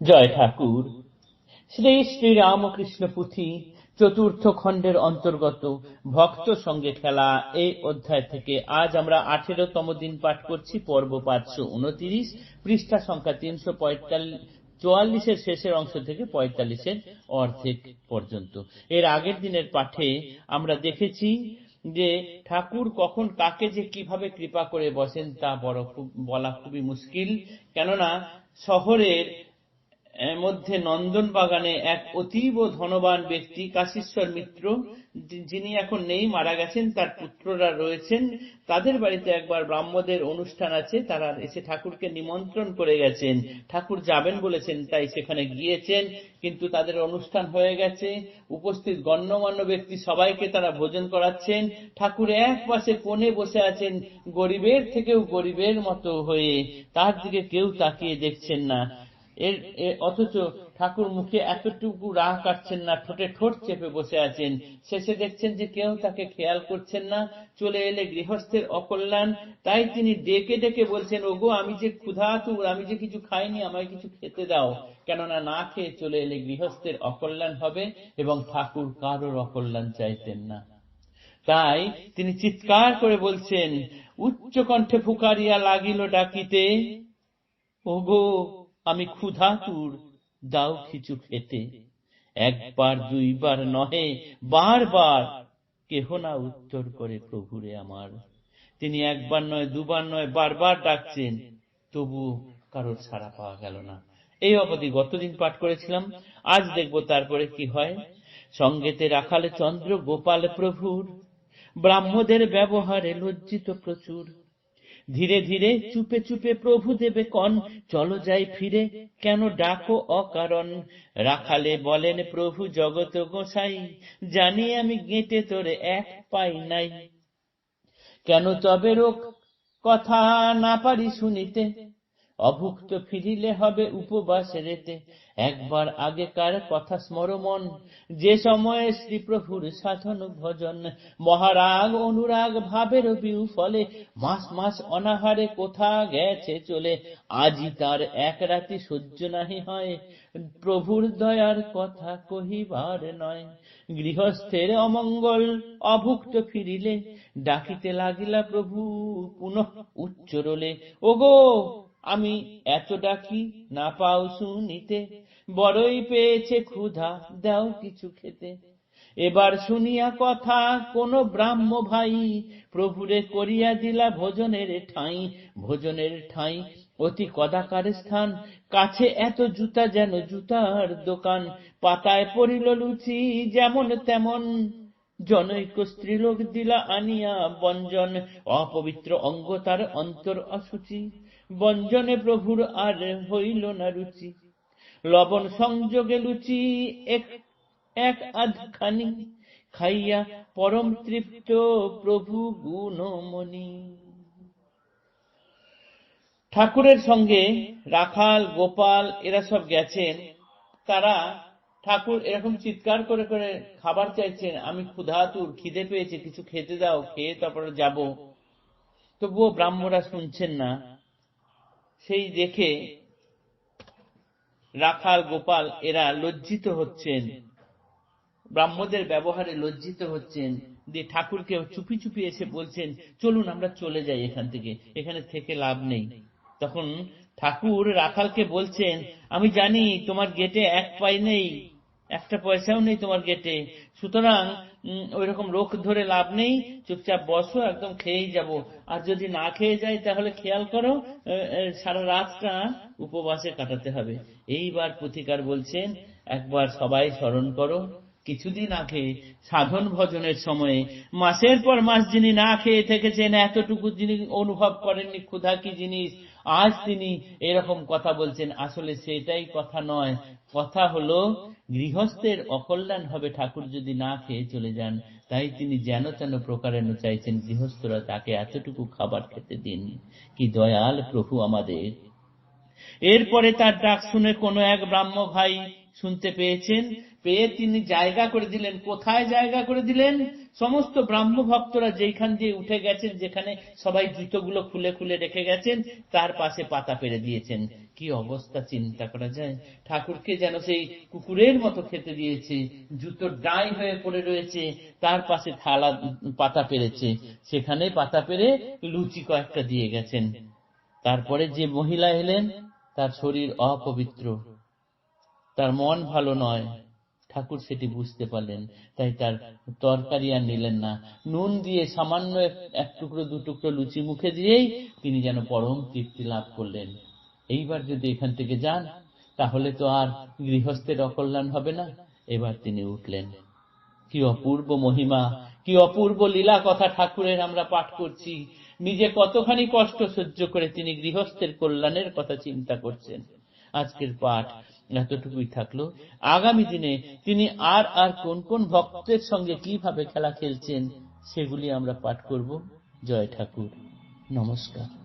জয় ঠাকুর। শ্রী শ্রী রামকৃষ্ণ পুঁথি চতুর্থ খণ্ডের অন্তর্গত ভক্ত সঙ্গে খেলা এই অধ্যায় থেকে আজ আমরা আঠেরোতম দিন পাঠ করছি, পর্ব পাঁচশো উনতিরিশ, পৃষ্ঠা সংখ্যা তিনশো পঁয়তাল্লিশ চুয়াল্লিশের শেষের অংশ থেকে পঁয়তাল্লিশের অর্ধেক পর্যন্ত। এর আগের দিনের পাঠে আমরা দেখেছি যে ঠাকুর কখন কাকে যে কীভাবে কৃপা করে বসেন তা বড় খুব, বলা খুবই মুশকিল। কেননা শহরের মধ্যে নন্দন বাগানে এক অতীব ধনবান ব্যক্তি কাশীশ্বর মিত্র যিনি এখন নেই, মারা গেছেন, তার পুত্ররা রয়েছেন। তাদের বাড়িতে একবার ব্রাহ্মদের অনুষ্ঠান আছে, তারা এসে ঠাকুরকে নিমন্ত্রণ করে গেছেন। ঠাকুর যাবেন বলেছেন, তাই সেখানে গিয়েছেন, কিন্তু তাদের অনুষ্ঠান হয়ে গেছে। উপস্থিত গণ্যমান্য ব্যক্তি সবাইকে তারা ভোজন করাচ্ছেন। ঠাকুর এক পাশে কোণে বসে আছেন, গরিবের থেকেও গরিবের মতো হয়ে। তার দিকে কেউ তাকিয়ে দেখছেন না। এর অথচ ঠাকুর মুখে এতটুকু রাহ কাটছেন না, ঠোঁটে ঠোঁট চেপে বসে আছেন। শেষে দেখছেন যে কেউ তাকে খেয়াল করছেন না, চলে এলে গৃহস্থের অকল্যাণ। তাই তিনি ডেকে ডেকে বলছেন, ওগো, আমি যে ক্ষুধাতুর আমি যে কিছু খাইনি, আমায় কিছু খেতে দাও। কেননা না খেয়ে চলে এলে গৃহস্থের অকল্যাণ হবে এবং ঠাকুর কারোর অকল্যাণ চাইতেন না। তাই তিনি চিৎকার করে বলছেন উচ্চ কণ্ঠে ফুকারিয়া লাগিল ডাকিতে, ওগো আমি ক্ষুধাতুর দাও কিছু খেতে। একবার, দুইবার নহে, বারবার কেহ না উত্তর করে, প্রভুরে আমার। তিনি একবার নয়, দুবার নয়, বারবার ডাকছেন, তবু কারোর ছাড়া পাওয়া গেল না। এই অবধি গতদিন পাঠ করেছিলাম, আজ দেখব তারপরে কি হয়। সঙ্গেতে রাখালে চন্দ্র, গোপাল প্রভুর, ব্রাহ্মদের ব্যবহারে লজ্জিত প্রচুর। ধীরে ধীরে চুপে চুপে প্রভু দেবে কন চলো যাই ফিরে, কেন ডাকো অকারণ? রাখালে বলেন, প্রভু জগত গোসাই, জানি আমি গেঁটে তোরে এক পাই নাই। কেন তবে রোগ কথা না পারি শুনিতে? অভুক্ত ফিরিলে হবে উপবাস রেতে। একবার আগেকার কথা স্মরমন যে সময়ে শ্রীপ্রভুর সাধন ভজন। মহারাগ অনুরাগ ভাবের বিউ ফলে মাস মাস অনাহারে কোথা গেছে চলে। আজই তার এক রাতি সহ্য নাহি হয়, প্রভুর দয়ার কথা কহিবার নয়। গৃহস্থের অমঙ্গল, অভুক্ত ফিরিলে, ডাকিতে লাগিলা প্রভু, পুনঃ উচ্চরলে ওগো! আমি এত ডাকি না পাও শুনিতে, বড়ই পেয়েছে ক্ষুধা, দাও কিছু খেতে। এবার শুনিয়া কথা, কোন ব্রাহ্ম ভাই, প্রভুরে করিয়া দিলা ভোজনের ঠাঁই ভোজনের ঠাঁই, অতি কদাকার স্থান, কাছে এত জুতা যেন জুতার দোকান, পাতায় পড়িল লুচি যেমন তেমন। জনৈক স্ত্রীলোক দিলা আনিয়া বঞ্জন, অপবিত্র অঙ্গ তার অন্তর অসুচি বঞ্জনে প্রভুর আর হইল না রুচি। লবণ সংযোগে লুচি এক এক আধখানি। খাইয়া পরম তৃপ্ত প্রভু গুণমণি। ঠাকুরের সঙ্গে রাখাল, গোপাল এরা সব গেছেন। তারা ঠাকুর এরকম চিৎকার করে করে খাবার চাইছেন, আমি ক্ষুধাতুর, খিদে পেয়েছে, কিছু খেতে দাও, খেয়ে তারপরে যাব। তবুও ব্রাহ্মরা শুনছেন না। সেই দেখে রাখাল, গোপাল এরা লজ্জিত হচ্ছেন। ব্রাহ্মদের ব্যবহারে লজ্জিত হচ্ছেন। দিয়ে ঠাকুরকে চুপি চুপি এসে বলছেন, চলুন, আমরা চলে যাই এখান থেকে। এখানে থেকে লাভ নেই। তখন ঠাকুর রাখালকে বলছেন, আমি জানি তোমার গেটে এক পাই নেই। একটা পয়সাও নেই তোমার গেটে সুতরাং ওই রকম রোখ ধরে লাভ নেই। চুপচাপ বসো, একদম খেয়েই যাব। আর যদি না খেয়ে যাই, তাহলে খেয়াল করো সারা রাতটা উপবাসে কাটাতে হবে। এইবার পুথিকার বলছেন, একবার সবাই স্মরণ করো, কিছুদিন আগে সাধন ভজনের সময়ে, মাসের পর মাস যিনি না খেয়ে থেকেছেন, এতটুকু যিনি অনুভব করেননি, ক্ষুধা কি জিনিস? আজ তিনি এরকম কথা বলছেন, আসলে সেটাই কথা নয়। কথা হলো, গৃহস্থের অকল্যাণ হবে ঠাকুর যদি না খেয়ে চলে যান। তাই তিনি যেন তেন প্রকারেণ চাইছেন, গৃহস্থরা তাকে এতটুকু খাবার খেতে দিন। কি দয়াল প্রভু আমাদের। এরপরে তার ডাক শুনে কোনো এক ব্রাহ্ম ভাই শুনতে পেয়েছেন, পেয়ে তিনি জায়গা করে দিলেন। কোথায় জায়গা করে দিলেন? সমস্ত ব্রাহ্ম ভক্তরা যেখান দিয়ে উঠে গেছেন, যেখানে সবাই জুতোগুলো খুলে খুলে রেখে গেছেন, তার পাশে পাতা পেরে দিয়েছেন। কি অবস্থা, চিন্তা করা যায়? ঠাকুরকে যেন সেই কুকুরের মতো খেতে দিয়েছে। জুতো ডাই হয়ে পড়ে রয়েছে, তার পাশে থালা, পাতা পেরেছে সেখানে পাতা পেরে লুচি কয়েকটা দিয়ে গেছেন। তারপরে যে মহিলা এলেন, তার শরীর অপবিত্র। তার মন ভালো নয়। ঠাকুর সেটি বুঝতে পারলেন, তাই তার তরকারি আর নিলেন না। নুন দিয়ে সামান্য এক- টুকরো, দু টুকরো লুচি মুখে দিয়েই তিনি যেন পরম তৃপ্তি লাভ করলেন। এইবার যদি এখান থেকে যান, তাহলে তো আর গৃহস্থের অকল্যাণ হবে না। এবার তিনি উঠলেন। কি অপূর্ব মহিমা, কি অপূর্ব লীলা কথা ঠাকুরের আমরা পাঠ করছি। নিজে কতখানি কষ্ট সহ্য করে তিনি গৃহস্থের কল্যাণের কথা চিন্তা করছেন। আজকের পাঠ এতটুকুই থাকল। আগামী দিনে তিনি আর আর কোন কোন ভক্তের সঙ্গে কীভাবে খেলা খেলছেন, সেগুলি আমরা পাঠ করব। জয় ঠাকুর। নমস্কার।